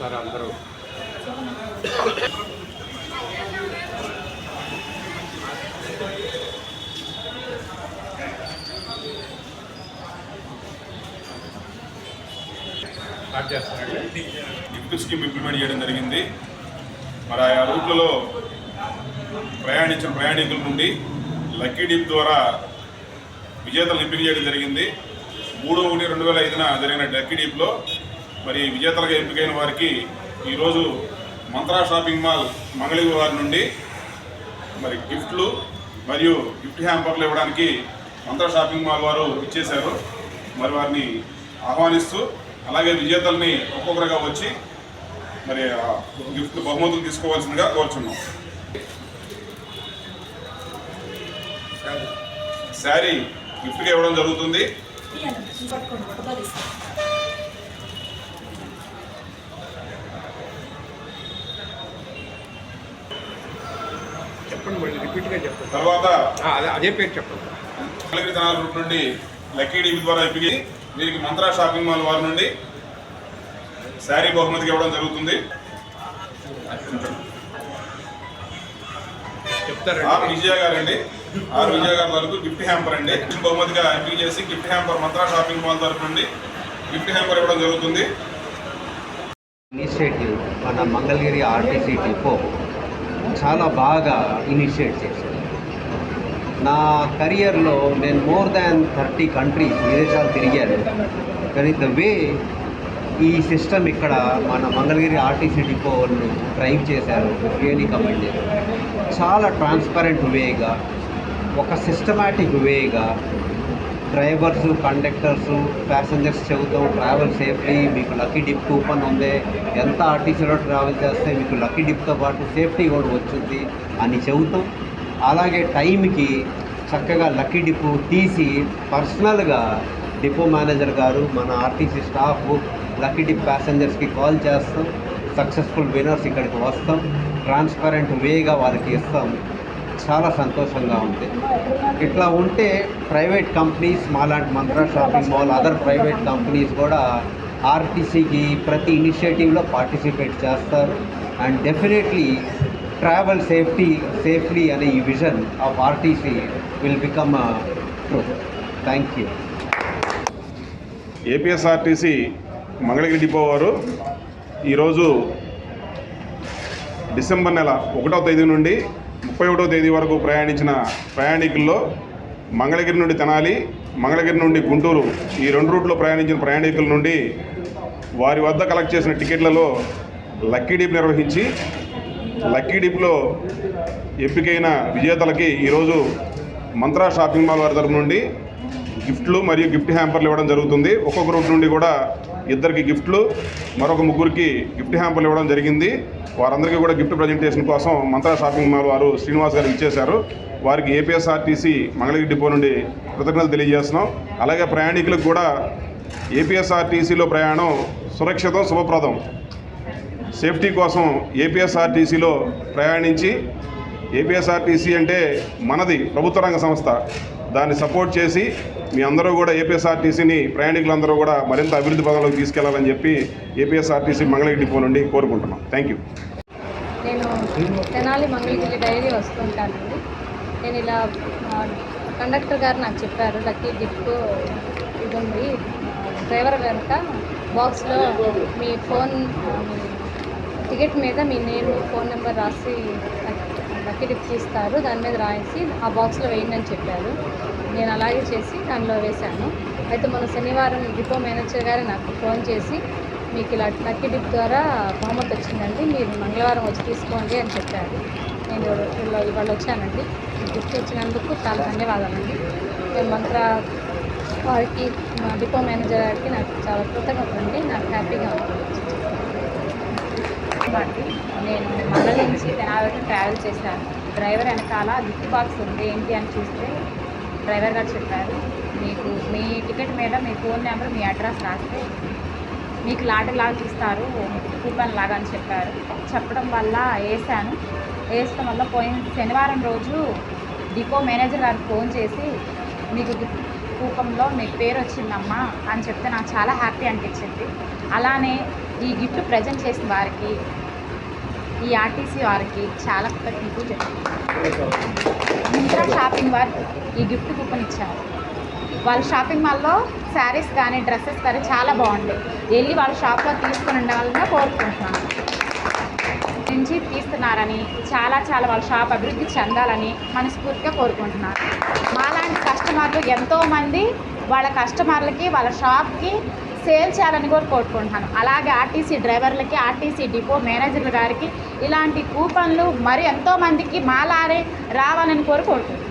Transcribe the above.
సరే అందరూ. చేస్తారండి గిఫ్ట్ స్కీమ్ ఇంప్లిమెంట్ చేయడం జరిగింది. మరి ఆయా రూట్లలో ప్రయాణించిన ప్రయాణికుల నుండి లక్కీ డీప్ ద్వారా విజేతలు ఎంపిక చేయడం జరిగింది. మూడు ఒకటి రెండు వేల ఐదున జరిగిన లక్కీ డీప్లో మరి విజేతలుగా ఎంపికైన వారికి ఈరోజు మంత్రా షాపింగ్ మాల్ మంగళగిరి వారి నుండి మరి గిఫ్ట్లు మరియు గిఫ్ట్ హ్యాంపర్లు ఇవ్వడానికి మంత్రా షాపింగ్ మాల్ వారు ఇచ్చేశారు. మరి వారిని ఆహ్వానిస్తూ అలాగే విజేతల్ని ఒక్కొక్కరుగా వచ్చి మరి గిఫ్ట్ బహుమతులు తీసుకోవాల్సిందిగా కోరుచున్నాం. శారీ గిఫ్ట్గా ఇవ్వడం జరుగుతుంది. చెప్పండి మళ్ళీ రిపీట్గా చెప్పండి. తర్వాత అదే పేరు చెప్పండి. మంగళగిరి ధనాల రూట్ నుండి లక్కీ డీబీ ద్వారా ఎంపిక వీరికి మంత్రా షాపింగ్ మాల్ వారి నుండి శారీ బహుమతికి ఇవ్వడం జరుగుతుంది. చెప్తారండి. ఆర్ విజయ గారు అండి ఆర్ విజయ గారి తరపు గిఫ్ట్ హ్యాంపర్ అండి. బహుమతిగా ఎంపిక చేసి gift hamper Mantra shopping mall తరపు నుండి గిఫ్ట్ హ్యాంపర్ ఇవ్వడం జరుగుతుంది. ఇనిషియేటివ్ మన మంగళగిరి ఆర్టీసీ డిపో చాలా బాగా ఇనిషియేట్ చేశారు నా కెరియర్లో నేను మోర్ దాన్ థర్టీ కంట్రీస్ విదేశాలు తిరిగాను. కానీ ద వే ఈ సిస్టమ్ ఇక్కడ మన మంగళగిరి ఆర్టీసీ డిపో వాళ్ళు డ్రైవ్ చేశారు రియలీ కమెండ్ చాలా ట్రాన్స్పరెంట్ వేగా ఒక సిస్టమాటిక్ వేగా డ్రైవర్స్ కండక్టర్స్ ప్యాసింజర్స్ చెబుతాం ట్రావెల్ సేఫ్లీ మీకు లక్కీ డిప్ కూపన్ ఉంది. ఎంత ఆర్టీసీలో ట్రావెల్ చేస్తే మీకు లక్కీ డిప్తో పాటు సేఫ్టీ కూడా వచ్చింది అని చెబుతాం అలాగే టైంకి చక్కగా లక్కీ డిప్ తీసి పర్సనల్గా డిపో మేనేజర్ గారు మన ఆర్టీసీ స్టాఫ్ లక్కీ డిప్ ప్యాసింజర్స్కి కాల్ చేస్తాం సక్సెస్ఫుల్ వినర్స్ ఇక్కడికి వస్తాం ట్రాన్స్పరెంట్ వేగా వాళ్ళకి ఇస్తాం. చాలా సంతోషంగా ఉంది. ఇట్లా ఉంటే ప్రైవేట్ కంపెనీస్ మాలాంటి Mantra shopping mall other private companies కూడా ఆర్టీసీకి ప్రతి ఇనిషియేటివ్లో పార్టిసిపేట్ చేస్తారు. And definitely travel safety safely అనే ఈ vision of RTC will become thank you. APSRTC Mangalagiri depot వారు ఈరోజు డిసెంబర్ నెల ఒకటో తేదీ నుండి ముప్పై ఒకటో తేదీ వరకు ప్రయాణించిన ప్రయాణికుల్లో మంగళగిరి నుండి తెనాలి మంగళగిరి నుండి గుంటూరు ఈ రెండు రూట్లో ప్రయాణించిన ప్రయాణికుల నుండి వారి వద్ద కలెక్ట్ చేసిన టికెట్లలో లక్కీ డీప్ నిర్వహించి లక్కీ డీప్లో ఎంపికైన విజేతలకి ఈరోజు మంత్రా షాపింగ్ మాల్ వారి తరపు నుండి గిఫ్ట్లు మరియు గిఫ్ట్ హ్యాంపర్లు ఇవ్వడం జరుగుతుంది. ఒక్కొక్క రూట్ నుండి కూడా ఇద్దరికి గిఫ్ట్లు మరొక ముగ్గురికి గిఫ్ట్ హ్యాంపర్లు ఇవ్వడం జరిగింది. వారందరికీ కూడా గిఫ్ట్ ప్రజెంటేషన్ కోసం మంత్రా షాపింగ్ మాల్ వారు శ్రీనివాస్ గారు ఇచ్చేశారు. వారికి ఏపీఎస్ఆర్టీసీ మంగళగిరి డిపో నుండి కృతజ్ఞతలు తెలియజేస్తున్నాం. అలాగే ప్రయాణికులకు కూడా ఏపీఎస్ఆర్టీసీలో ప్రయాణం సురక్షితం శుభప్రదం. సేఫ్టీ కోసం ఏపీఎస్ఆర్టీసీలో ప్రయాణించి ఏపీఎస్ఆర్టీసీ అంటే మనది ప్రభుత్వ రంగ సంస్థ. దాన్ని సపోర్ట్ చేసి మీ అందరూ కూడా ఏపీఎస్ఆర్టీసీని ప్రయాణికులందరూ కూడా మరింత అభివృద్ధి పదంలోకి తీసుకెళ్ళాలని చెప్పి ఏపీఎస్ఆర్టీసీ మంగళగిరి డిపో నుండి కోరుకుంటున్నాం. థ్యాంక్ యూ నేను తెనాలి మంగళగిరి డైరీ వస్తుంటానండి. నేను ఇలా కండక్టర్ గారు నాకు చెప్పారు లక్కీ గిఫ్ట్ ఇది ఉంది డ్రైవర్ కనుక బాక్స్లో మీ ఫోన్ టికెట్ మీద మీ నేమ్ ఫోన్ నెంబర్ రాసి బకెట్ డిప్ తీస్తారు దాని మీద రాసి ఆ బాక్స్లో వేయండి అని చెప్పారు. నేను అలాగే చేసి దానిలో వేశాను. అయితే మొన్న శనివారం డిపో మేనేజర్ గారు నాకు ఫోన్ చేసి మీకు ఇలా లక్కీ డిప్ ద్వారా బహుమతి వచ్చిందండి. మీరు మంగళవారం వచ్చి తీసుకోండి అని చెప్పారు. నేను ఇవాళ వచ్చానండి. గిఫ్ట్ ఇచ్చినందుకు చాలా ధన్యవాదాలండి. నేను మంత్ర వారికి మా డిపో మేనేజర్ గారికి నాకు చాలా కృతజ్ఞత అండి నాకు హ్యాపీగా ఉంటుంది అండి నేను మంగళ నుంచి తెనాలి ట్రావెల్ చేశాను. డ్రైవర్ వెనకాల గిఫ్ట్ బాక్స్ ఉంది ఏంటి అని చూస్తే డ్రైవర్ గారు చెప్పారు మీకు మీ టికెట్ మీద మీ ఫోన్ నెంబర్ మీ అడ్రస్ రాస్తే మీకు లాటరీ లాగా ఇస్తారు కూపన్ లాగా అని చెప్పారు. చెప్పడం వల్ల వేసాను వేసడం వల్ల పోయిన శనివారం రోజు డిపో మేనేజర్ గారికి ఫోన్ చేసి మీకు కూపంలో మీ పేరు వచ్చిందమ్మా అని చెప్తే నాకు చాలా హ్యాపీ అనిపించింది. అలానే ఈ గిఫ్ట్ ప్రజెంట్ చేసిన వారికి ఈ ఆర్టీసీ వారికి చాలా కృతజ్ఞతలు చెప్తున్నాను. మింత్రా షాపింగ్ వారికి ఈ గిఫ్ట్ కూపన్ ఇచ్చారు. వాళ్ళ షాపింగ్ మాల్లో శారీస్ కానీ డ్రెస్సెస్ కానీ చాలా బాగుంటాయి. వెళ్ళి వాళ్ళ షాప్లో తీసుకుని ఉండాలని కోరుకుంటున్నాను. నుంచి తీస్తున్నారని చాలా చాలా వాళ్ళ షాప్ అభివృద్ధి చెందాలని మనస్ఫూర్తిగా కోరుకుంటున్నాను. మాలాంటి కస్టమర్లు ఎంతోమంది వాళ్ళ కస్టమర్లకి వాళ్ళ షాప్కి సేల్ చేయాలని కూడా కోరుకుంటున్నాను. అలాగే ఆర్టీసీ డ్రైవర్లకి ఆర్టీసీ డిపో మేనేజర్ల గారికి ఇలాంటి కూపన్లు మరి ఎంతోమందికి మాలారే రావాలని కోరుకుంటున్నాను.